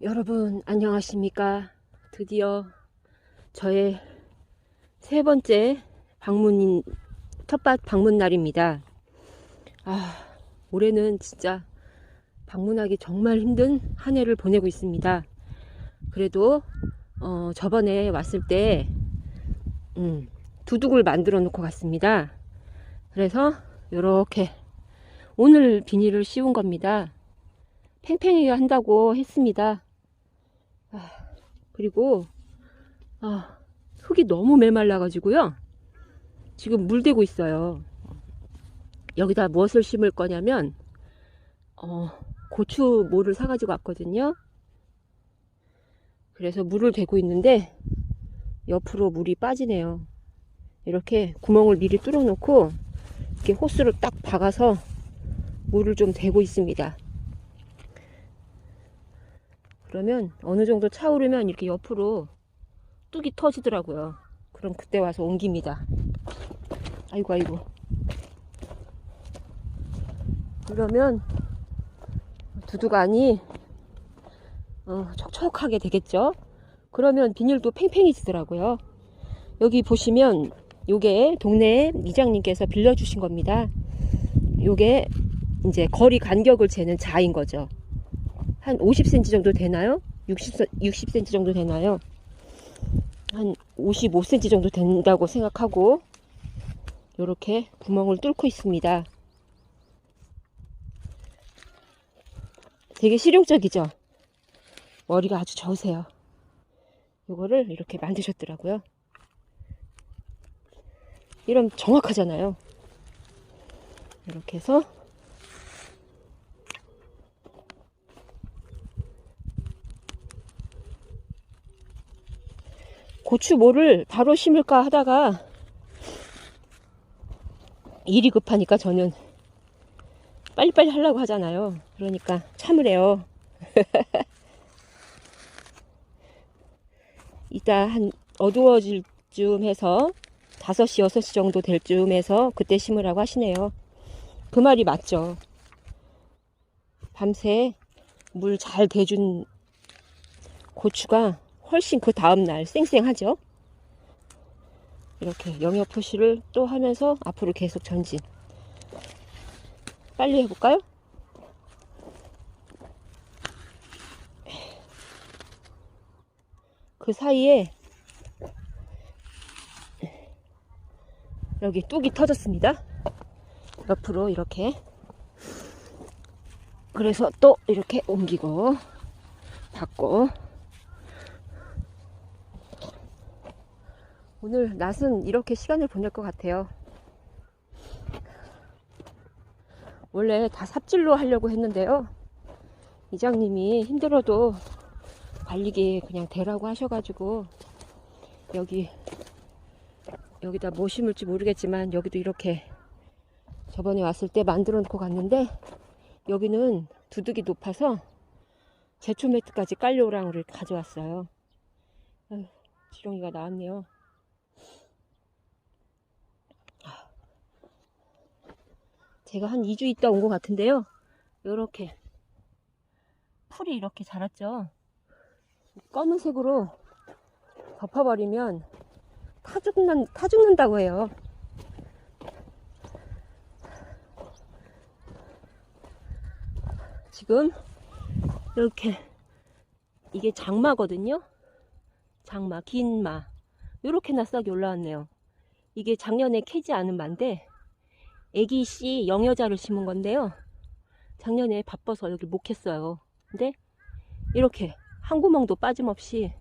여러분 안녕하십니까? 드디어 저의 세 번째 방문인 텃밭 방문 날입니다. 아 올해는 진짜 방문하기 정말 힘든 한 해를 보내고 있습니다. 그래도 어, 저번에 왔을 때 음, 두둑을 만들어 놓고 갔습니다. 그래서 이렇게 오늘 비닐을 씌운 겁니다. 팽팽하게 한다고 했습니다. 아, 그리고 아, 흙이 너무 메말라 가지고요. 지금 물대고 있어요. 여기다 무엇을 심을 거냐면 어, 고추 모를 사가지고 왔거든요. 그래서 물을 대고 있는데 옆으로 물이 빠지네요. 이렇게 구멍을 미리 뚫어 놓고 이렇게 호스를 딱 박아서 물을 좀 대고 있습니다. 그러면 어느 정도 차오르면 이렇게 옆으로 뚝이 터지더라고요. 그럼 그때 와서 옮깁니다. 아이고 아이고. 그러면 두둑안이 어, 촉촉하게 되겠죠. 그러면 비닐도 팽팽해지더라고요. 여기 보시면 요게 동네 이장님께서 빌려주신 겁니다. 요게 이제 거리 간격을 재는 자인 거죠. 한 50cm 정도 되나요? 60, 60cm 정도 되나요? 한 55cm 정도 된다고 생각하고 이렇게 구멍을 뚫고 있습니다. 되게 실용적이죠? 머리가 아주 좋으세요. 이거를 이렇게 만드셨더라고요. 이런 정확하잖아요. 이렇게 해서 고추 뭐를 바로 심을까 하다가 일이 급하니까 저는 빨리빨리 하려고 하잖아요. 그러니까 참으래요. 이따 한 어두워질 쯤 해서 5시, 6시 정도 될쯤 해서 그때 심으라고 하시네요. 그 말이 맞죠. 밤새 물 잘 대준 고추가 훨씬 그 다음날 쌩쌩하죠. 이렇게 영역 표시를 또 하면서 앞으로 계속 전진. 빨리 해볼까요? 그 사이에 여기 뚝이 터졌습니다. 옆으로 이렇게. 그래서 또 이렇게 옮기고 받고 오늘 낮은 이렇게 시간을 보낼 것 같아요. 원래 다 삽질로 하려고 했는데요. 이장님이 힘들어도 관리기 그냥 대라고 하셔가지고 여기 여기다 뭐 심을지 모르겠지만 여기도 이렇게 저번에 왔을 때 만들어 놓고 갔는데 여기는 두둑이 높아서 제초 매트까지 깔려오랑을 가져왔어요. 지렁이가 나왔네요. 제가 한 2주 있다 온 것 같은데요. 이렇게 풀이 이렇게 자랐죠. 검은색으로 덮어버리면 타, 죽는, 타 죽는다고 해요. 지금 이렇게 이게 장마거든요. 장마, 긴 마. 이렇게나 싹이 올라왔네요. 이게 작년에 캐지 않은 마인데 애기 씨 영여자를 심은 건데요. 작년에 바빠서 여기 못 했어요. 근데 이렇게 한 구멍도 빠짐없이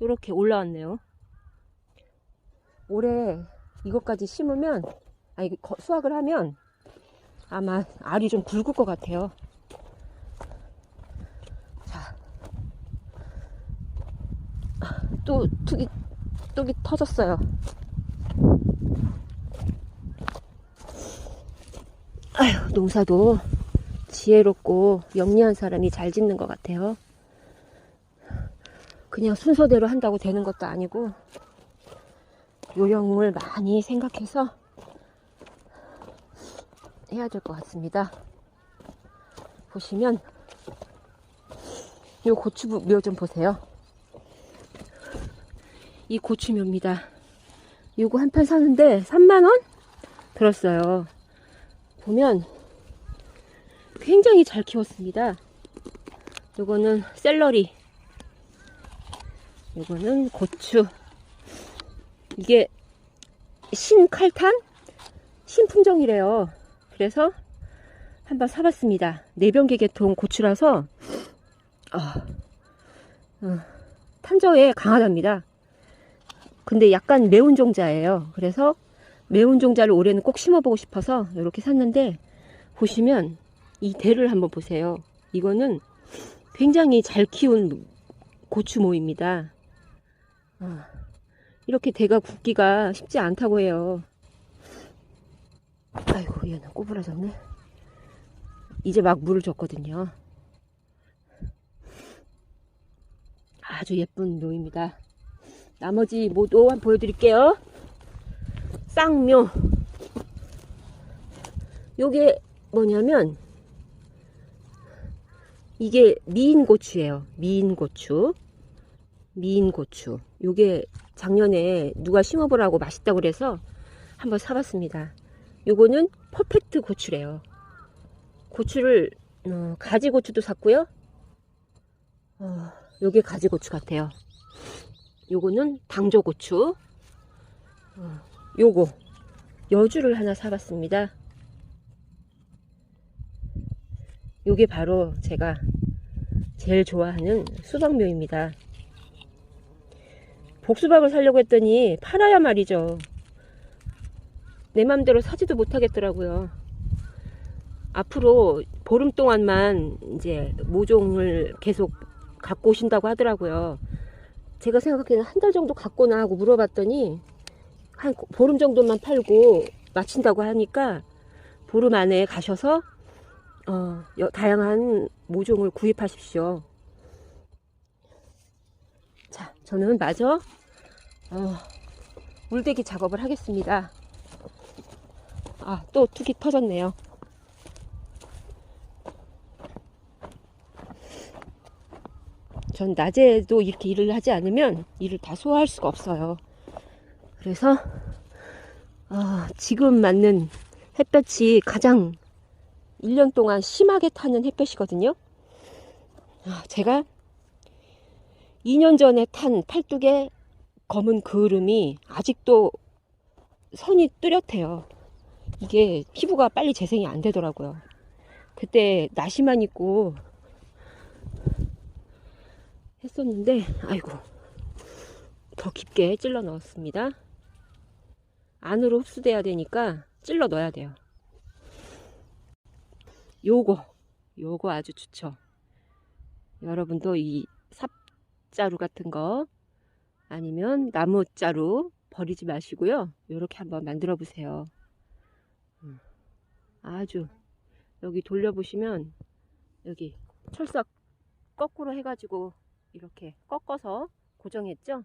이렇게 올라왔네요. 올해 이것까지 심으면 아니 수확을 하면 아마 알이 좀 굵을 것 같아요. 자, 또 툭이 뚝이 터졌어요. 아휴, 농사도 지혜롭고 영리한 사람이 잘 짓는 것 같아요. 그냥 순서대로 한다고 되는 것도 아니고, 요령을 많이 생각해서 해야 될 것 같습니다. 보시면, 요 고추묘 좀 보세요. 이 고추묘입니다. 요거 한판 사는데 3만원? 들었어요. 보면 굉장히 잘 키웠습니다. 요거는 샐러리. 요거는 고추. 이게 신칼탄? 신품종이래요. 그래서 한번 사봤습니다. 내병계 계통 고추라서 어, 어, 탄저에 강하답니다. 근데 약간 매운 종자예요. 그래서 매운 종자를 올해는 꼭 심어보고 싶어서 이렇게 샀는데 보시면 이 대를 한번 보세요. 이거는 굉장히 잘 키운 고추모입니다. 어, 이렇게 대가 굵기가 쉽지 않다고 해요. 아이고 얘는 꼬부라졌네. 이제 막 물을 줬거든요. 아주 예쁜 묘입니다. 나머지 모두 보여드릴게요. 쌍묘. 요게 뭐냐면 이게 미인고추예요. 미인고추. 미인고추. 요게 작년에 누가 심어보라고 맛있다고 그래서 한번 사봤습니다. 요거는 퍼펙트 고추래요. 고추를 어, 가지고추도 샀고요. 어, 요게 가지고추 같아요. 요거는 당조고추. 어, 요거 여주를 하나 사봤습니다. 요게 바로 제가 제일 좋아하는 수박묘입니다. 복수박을 사려고 했더니 팔아야 말이죠. 내 맘대로 사지도 못하겠더라고요. 앞으로 보름 동안만 이제 모종을 계속 갖고 오신다고 하더라고요. 제가 생각에는 한 달 정도 갖고 나 하고 물어봤더니 한 보름 정도만 팔고 마친다고 하니까 보름 안에 가셔서 어, 여- 다양한 모종을 구입하십시오. 자, 저는 마저 어, 물대기 작업을 하겠습니다. 아, 또 툭이 터졌네요. 전 낮에도 이렇게 일을 하지 않으면 일을 다 소화할 수가 없어요. 그래서 아, 지금 맞는 햇볕이 가장 1년 동안 심하게 타는 햇볕이거든요. 아, 제가 2년 전에 탄 팔뚝의 검은 그을음이 아직도 선이 뚜렷해요. 이게 피부가 빨리 재생이 안 되더라고요. 그때 나시만 입고 했었는데, 아이고, 더 깊게 찔러 넣었습니다. 안으로 흡수돼야 되니까 찔러 넣어야 돼요. 요거, 요거 아주 좋죠. 여러분도 이 삽자루 같은 거 아니면 나무자루 버리지 마시고요. 요렇게 한번 만들어 보세요. 음, 아주 여기 돌려보시면 여기 철사 거꾸로 해가지고 이렇게 꺾어서 고정했죠?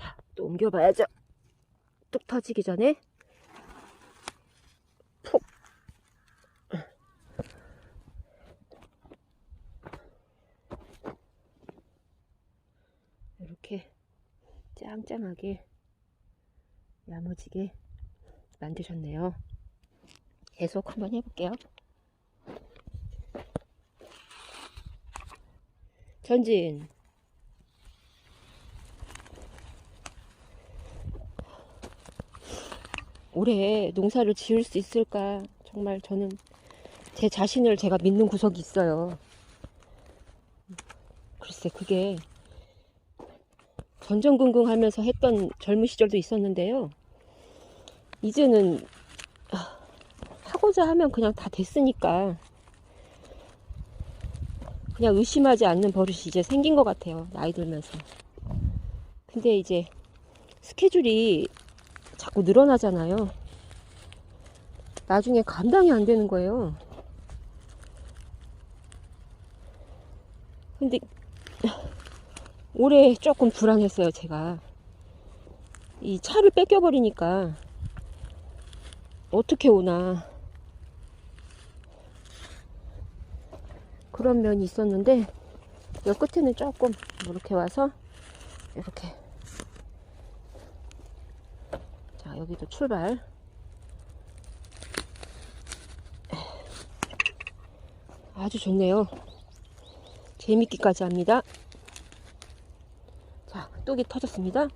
자, 또 옮겨봐야죠. 뚝 터지기 전에 푹. 이렇게 짱짱하게 야무지게 만드셨네요. 계속 한번 해볼게요. 전진. 올해 농사를 지을 수 있을까? 정말 저는 제 자신을 제가 믿는 구석이 있어요. 글쎄, 그게 전전긍긍 하면서 했던 젊은 시절도 있었는데요. 이제는 아, 하고자 하면 그냥 다 됐으니까 그냥 의심하지 않는 버릇이 이제 생긴 것 같아요. 나이 들면서. 근데 이제 스케줄이 자꾸 늘어나잖아요. 나중에 감당이 안 되는 거예요. 근데 올해 조금 불안했어요, 제가. 이 차를 뺏겨버리니까 어떻게 오나. 그런 면이 있었는데 여 끝에는 조금 이렇게 와서 이렇게 자 여기도 출발. 아주 좋네요. 재밌기까지 합니다. 자 똑이 터졌습니다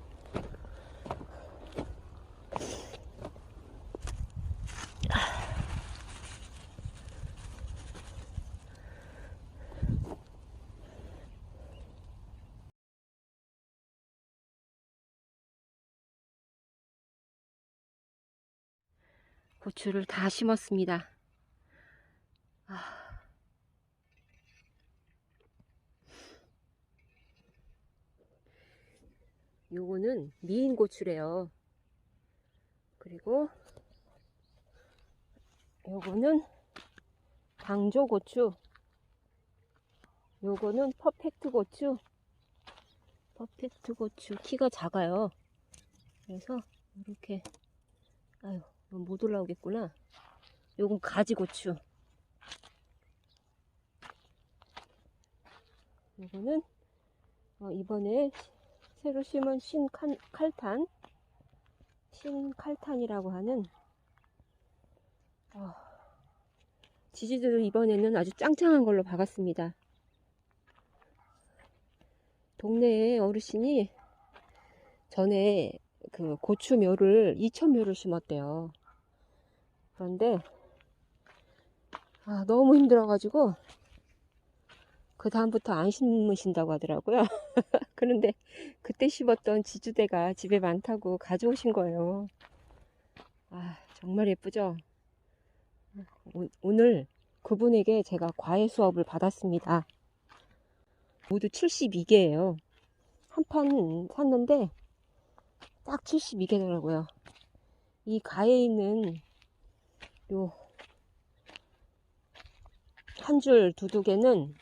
고추를 다 심었습니다. 아. 요거는 미인 고추래요. 그리고 요거는 방조 고추. 요거는 퍼펙트 고추. 퍼펙트 고추 키가 작아요. 그래서 이렇게 아유 못 올라오겠구나. 요건 가지고추. 요거는 어, 이번에 새로 심은 신칼탄 신칼탄이라고 하는 어, 지지들 이번에는 아주 짱짱한 걸로 박았습니다. 동네에 어르신이 전에 그 고추묘를 2,000묘를 심었대요. 그런데 아, 너무 힘들어가지고 그 다음부터 안 심으신다고 하더라고요. 그런데 그때 심었던 지주대가 집에 많다고 가져오신 거예요. 아 정말 예쁘죠? 오, 오늘 그분에게 제가 과외 수업을 받았습니다. 모두 72개예요. 한 판 샀는데 딱 72개더라고요. 이 가에 있는 요 한 줄 두두 개는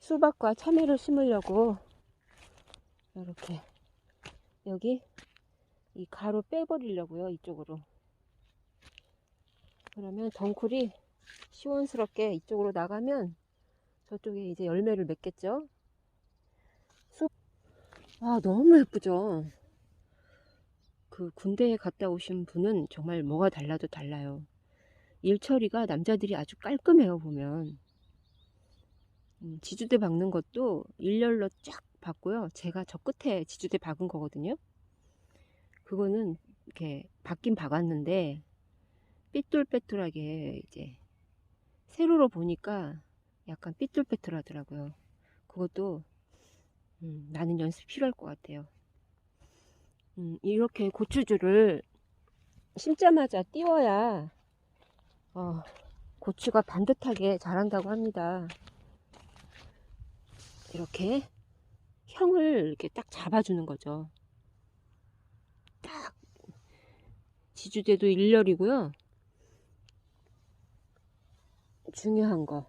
수박과 참외를 심으려고 이렇게 여기 이 가로 빼버리려고요 이쪽으로. 그러면 덩쿨이 시원스럽게 이쪽으로 나가면 저쪽에 이제 열매를 맺겠죠? 수... 아 너무 예쁘죠? 그 군대에 갔다 오신 분은 정말 뭐가 달라도 달라요 일 처리가 남자들이 아주 깔끔해요 보면. 음, 지주대 박는 것도 일렬로 쫙 박고요. 제가 저 끝에 지주대 박은 거거든요. 그거는 이렇게 박긴 박았는데 삐뚤빼뚤하게 이제 세로로 보니까 약간 삐뚤빼뚤하더라고요. 그것도 음, 나는 연습 필요할 것 같아요. 음, 이렇게 고추줄을 심자마자 띄워야 어, 고추가 반듯하게 자란다고 합니다. 이렇게 형을 이렇게 딱 잡아주는 거죠. 딱 지주대도 일렬이고요. 중요한 거.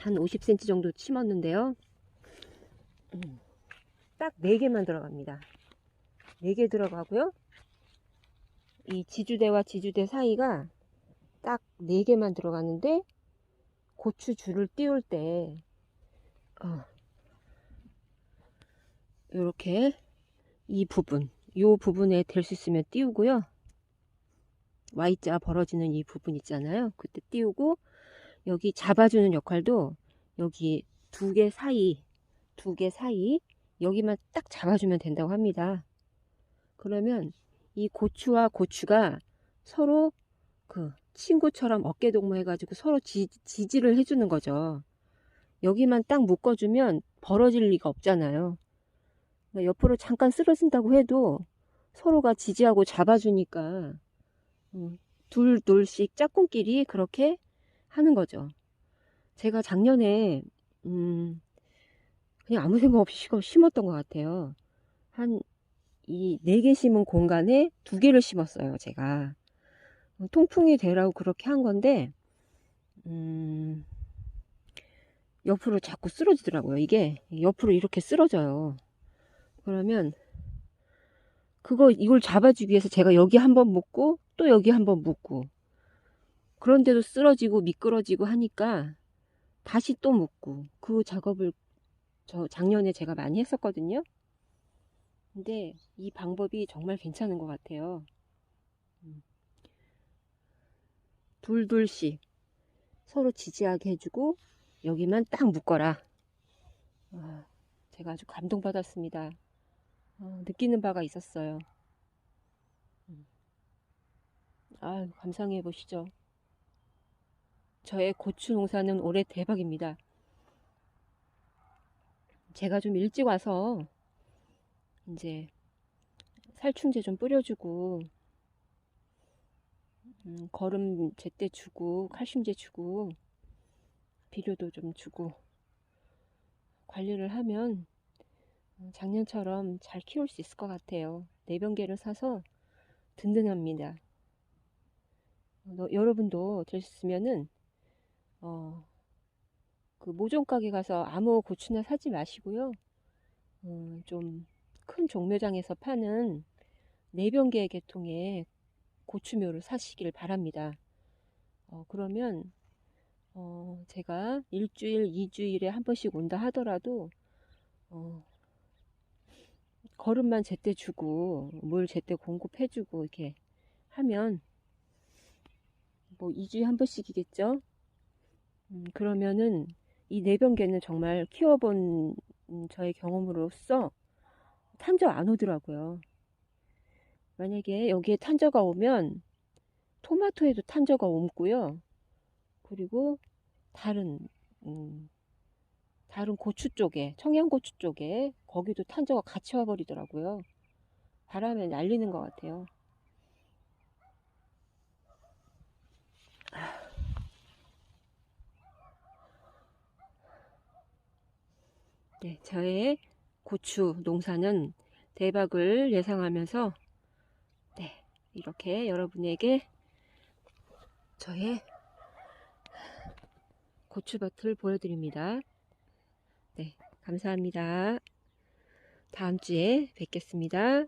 한 50cm 정도 심었는데요. 음, 딱 4개만 들어갑니다. 4개 들어가고요. 이 지주대와 지주대 사이가 딱 4개만 들어가는데 고추 줄을 띄울 때 어, 이렇게 이 부분 이 부분에 될 수 있으면 띄우고요. Y자 벌어지는 이 부분 있잖아요. 그때 띄우고 여기 잡아주는 역할도 여기 두 개 사이 두 개 사이 여기만 딱 잡아주면 된다고 합니다. 그러면 이 고추와 고추가 서로 그 친구처럼 어깨 동무 해가지고 서로 지, 지지를 해주는 거죠. 여기만 딱 묶어주면 벌어질 리가 없잖아요. 그러니까 옆으로 잠깐 쓰러진다고 해도 서로가 지지하고 잡아주니까 음, 둘 둘씩 짝꿍끼리 그렇게 하는 거죠. 제가 작년에 음, 그냥 아무 생각 없이 심었던 것 같아요. 한 이 네 개 심은 공간에 두 개를 심었어요. 제가 통풍이 되라고 그렇게 한 건데 음, 옆으로 자꾸 쓰러지더라고요. 이게 옆으로 이렇게 쓰러져요. 그러면 그거 이걸 잡아주기 위해서 제가 여기 한번 묶고 또 여기 한번 묶고 그런데도 쓰러지고 미끄러지고 하니까 다시 또 묻고 그 작업을 저 작년에 제가 많이 했었거든요. 근데 이 방법이 정말 괜찮은 것 같아요. 음. 둘둘씩 서로 지지하게 해주고 여기만 딱 묶어라. 아, 제가 아주 감동받았습니다. 어, 느끼는 바가 있었어요. 음. 아, 감상해 보시죠. 저의 고추 농사는 올해 대박입니다. 제가 좀 일찍 와서 이제 살충제 좀 뿌려주고 음, 거름 제때 주고 칼슘제 주고 비료도 좀 주고 관리를 하면 어, 작년처럼 잘 키울 수 있을 것 같아요. 내병개를 사서 든든합니다. 어, 여러분도 되셨으면은 어, 그 모종 가게 가서 아무 고추나 사지 마시고요. 어, 좀큰 종묘장에서 파는 내병개 계통의 고추묘를 사시길 바랍니다. 어, 그러면 어, 제가 일주일, 이주일에 한 번씩 온다 하더라도 어, 거름만 제때 주고 물 제때 공급해주고 이렇게 하면 뭐 2주에 한 번씩이겠죠? 음, 그러면은 이 내병개는 정말 키워본 저의 경험으로서 탄저 안 오더라고요. 만약에 여기에 탄저가 오면 토마토에도 탄저가 옮고요. 그리고 다른 음, 다른 고추 쪽에 청양고추 쪽에 거기도 탄저가 같이 와버리더라고요. 바람에 날리는 것 같아요. 네, 저의 고추 농사는 대박을 예상하면서 네, 이렇게 여러분에게 저의 고추밭을 보여드립니다. 네, 감사합니다. 다음 주에 뵙겠습니다.